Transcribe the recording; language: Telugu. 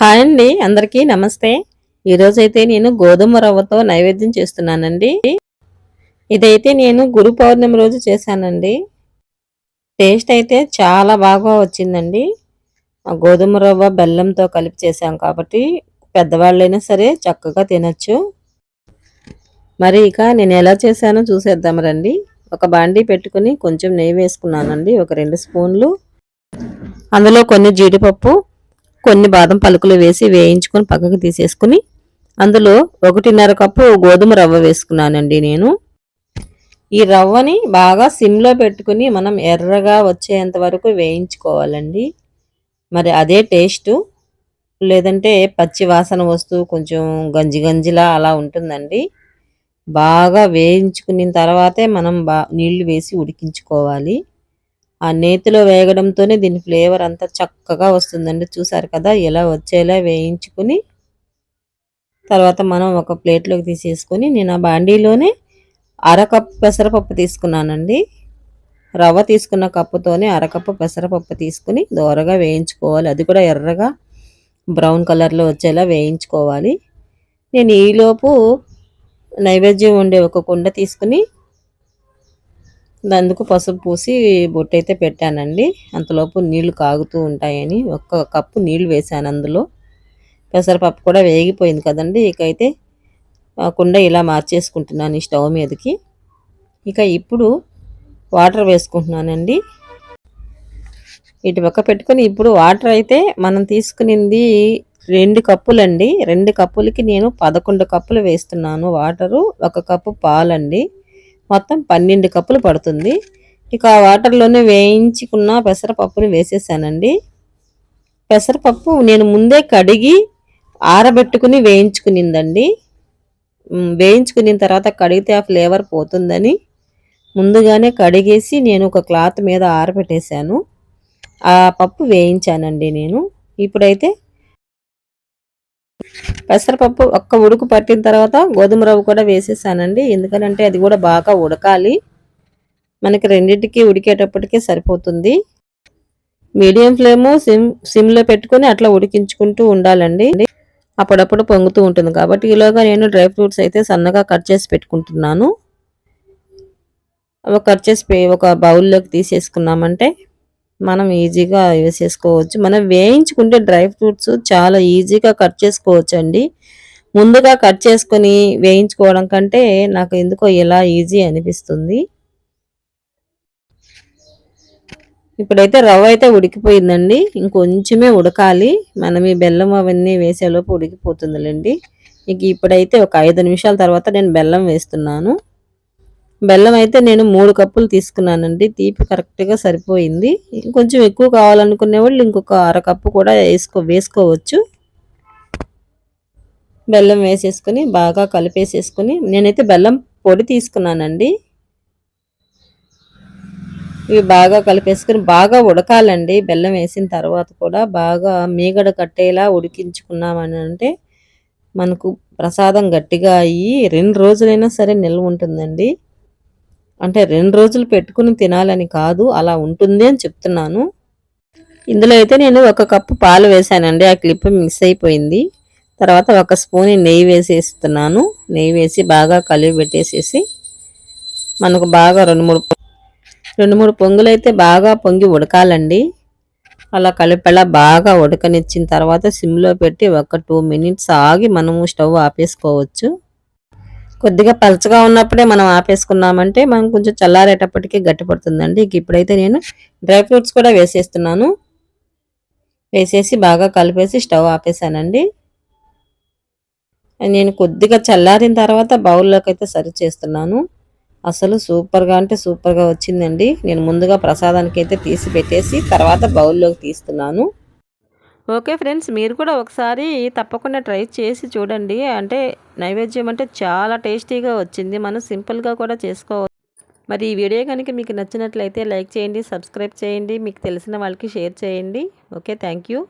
హాయ్ అండి అందరికీ నమస్తే. ఈరోజైతే నేను గోధుమ రవ్వతో నైవేద్యం చేస్తున్నానండి. ఇదైతే నేను గురు పౌర్ణమి రోజు చేశానండి. టేస్ట్ అయితే చాలా బాగా వచ్చిందండి. గోధుమ రవ్వ బెల్లంతో కలిపి చేశాం కాబట్టి పెద్దవాళ్ళైనా సరే చక్కగా తినచ్చు. మరి ఇక నేను ఎలా చేశానో చూసేద్దాం రండి. ఒక బాండీ పెట్టుకుని కొంచెం నెయ్యి వేసుకున్నానండి ఒక రెండు స్పూన్లు. అందులో కొన్ని జీడిపప్పు కొన్ని బాదం పలుకులు వేసి వేయించుకొని పక్కకు తీసేసుకుని అందులో ఒకటిన్నర కప్పు గోధుమ రవ్వ వేసుకున్నానండి నేను. ఈ రవ్వని బాగా సిమ్లో పెట్టుకుని మనం ఎర్రగా వచ్చేంత వరకు వేయించుకోవాలండి. మరి అదే టేస్టు. లేదంటే పచ్చి వాసన వస్తూ కొంచెం గంజి గంజిలా అలా ఉంటుందండి. బాగా వేయించుకున్న తర్వాతే మనం బా నీళ్ళు వేసి ఉడికించుకోవాలి. ఆ నేతిలో వేగడంతోనే దీని ఫ్లేవర్ అంతా చక్కగా వస్తుందండి. చూసారు కదా ఇలా వచ్చేలా వేయించుకుని తర్వాత మనం ఒక ప్లేట్లోకి తీసేసుకొని నేను ఆ బాండీలోనే అరకప్పు పెసరపప్పు తీసుకున్నానండి. రవ్వ తీసుకున్న కప్పుతోనే అరకప్పు పెసరపప్పు తీసుకుని దోరగా వేయించుకోవాలి. అది కూడా ఎర్రగా బ్రౌన్ కలర్లో వచ్చేలా వేయించుకోవాలి. నేను ఈలోపు నైవేద్యం ఉండే ఒక కుండ తీసుకుని అందుకు పసుపు పూసి బొట్టయితే పెట్టానండి. అంతలోపు నీళ్ళు కాగుతూ ఉంటాయని ఒక్క కప్పు నీళ్ళు వేసాను అందులో. పెసరపప్పు కూడా వేగిపోయింది కదండి. ఇక అయితే కుండ ఇలా మార్చేసుకుంటున్నాను ఈ స్టవ్ మీదకి. ఇక ఇప్పుడు వాటర్ వేసుకుంటున్నానండి. ఇటు పక్క పెట్టుకొని ఇప్పుడు వాటర్ అయితే మనం తీసుకునింది రెండు కప్పులండి. రెండు కప్పులకి నేను పదకొండు కప్పులు వేస్తున్నాను వాటరు. ఒక కప్పు పాలండి. మొత్తం పన్నెండు కప్పులు పడుతుంది. ఇక ఆ వాటర్లోనే వేయించుకున్న పెసరపప్పుని వేసేసానండి. పెసరపప్పు నేను ముందే కడిగి ఆరబెట్టుకుని వేయించుకునిందండి. వేయించుకున్న తర్వాత కడిగితే ఆ ఫ్లేవర్ పోతుందని ముందుగానే కడిగేసి నేను ఒక క్లాత్ మీద ఆరబెట్టేశాను. ఆ పప్పు వేయించానండి నేను. ఇప్పుడైతే పెసరపప్పు ఒక్క ఉడుకు పట్టిన తర్వాత గోధుమ రవ్వ కూడా వేసేసానండి. ఎందుకనంటే అది కూడా బాగా ఉడకాలి. మనకి రెండింటికి ఉడికేటప్పటికే సరిపోతుంది. మీడియం ఫ్లేము సిమ్ సిమ్లో పెట్టుకొని అట్లా ఉడికించుకుంటూ ఉండాలండి. అప్పుడప్పుడు పొంగుతూ ఉంటుంది. కాబట్టి ఈలోగా నేను డ్రై ఫ్రూట్స్ అయితే సన్నగా కట్ చేసి పెట్టుకుంటున్నాను. కట్ చేసి ఒక బౌల్లోకి తీసేసుకున్నామంటే మనం ఈజీగా యూస్ చేసుకోవచ్చు. మనం వేయించుకుంటే డ్రై ఫ్రూట్స్ చాలా ఈజీగా కట్ చేసుకోవచ్చు అండి ముందుగా కట్ చేసుకొని వేయించుకోవడం కంటే నాకు ఎందుకో ఇలా ఈజీ అనిపిస్తుంది. ఇప్పుడైతే రవ్వ అయితే ఉడికిపోయిందండి. ఇంకొంచెమే ఉడకాలి. మనం ఈ బెల్లం అవన్నీ వేసేలోపు ఉడికిపోతుందిలేండి. ఇక ఇప్పుడైతే ఒక ఐదు నిమిషాల తర్వాత నేను బెల్లం వేస్తున్నాను. బెల్లం అయితే నేను మూడు కప్పులు తీసుకున్నానండి. తీపి కరెక్ట్గా సరిపోయింది. కొంచెం ఎక్కువ కావాలనుకునే వాళ్ళు ఇంకొక అరకప్పు కూడా వేసుకో వేసుకోవచ్చు. బెల్లం వేసేసుకొని బాగా కలిపేసేసుకొని నేనైతే బెల్లం పొడి తీసుకున్నానండి. ఇవి బాగా కలిపేసుకుని బాగా ఉడకాలండి. బెల్లం వేసిన తర్వాత కూడా బాగా మీగడ కట్టేలా ఉడికించుకున్నామని అంటే మనకు ప్రసాదం గట్టిగా అయ్యి రెండు రోజులైనా సరే నిల్వ ఉంటుందండి. అంటే రెండు రోజులు పెట్టుకుని తినాలని కాదు అలా ఉంటుంది అని చెప్తున్నాను. ఇందులో అయితే నేను ఒక కప్పు పాలు వేసానండి ఆ క్లిప్ మిక్స్ అయిపోయింది. తర్వాత ఒక స్పూన్ నెయ్యి వేసేస్తున్నాను. నెయ్యి వేసి బాగా కలిపి పెట్టేసేసి మనకు బాగా రెండు మూడు రెండు మూడు పొంగులు అయితే బాగా పొంగి ఉడకాలండి. అలా కలిపేలా బాగా ఉడకనిచ్చిన తర్వాత సిమ్లో పెట్టి ఒక టూ మినిట్స్ ఆగి మనము స్టవ్ ఆపేసుకోవచ్చు. కొద్దిగా పలచగా ఉన్నప్పుడే మనం ఆపేసుకున్నామంటే మనం కొంచెం చల్లారేటప్పటికీ గట్టిపడుతుందండి. ఇప్పుడైతే నేను డ్రై ఫ్రూట్స్ కూడా వేసేస్తున్నాను. వేసేసి బాగా కలిపేసి స్టవ్ ఆపేసానండి నేను కొద్దిగా చల్లారిన తర్వాత బౌల్లోకి అయితే సర్వ్ చేస్తున్నాను. అసలు సూపర్గా అంటే సూపర్గా వచ్చిందండి. నేను ముందుగా ప్రసాదానికి అయితే తీసి పెట్టేసి తర్వాత బౌల్లోకి తీస్తున్నాను. ఓకే ఫ్రెండ్స్ మీరు కూడా ఒకసారి తప్పకుండా ట్రై చేసి చూడండి. అంటే నైవేద్యం అంటే చాలా టేస్టీగా వచ్చింది. మనం సింపుల్గా కూడా చేసుకోవచ్చు. మరి ఈ వీడియో కనుక మీకు నచ్చినట్లయితే లైక్ చేయండి సబ్స్క్రైబ్ చేయండి మీకు తెలిసిన వాళ్ళకి షేర్ చేయండి. Okay thank you.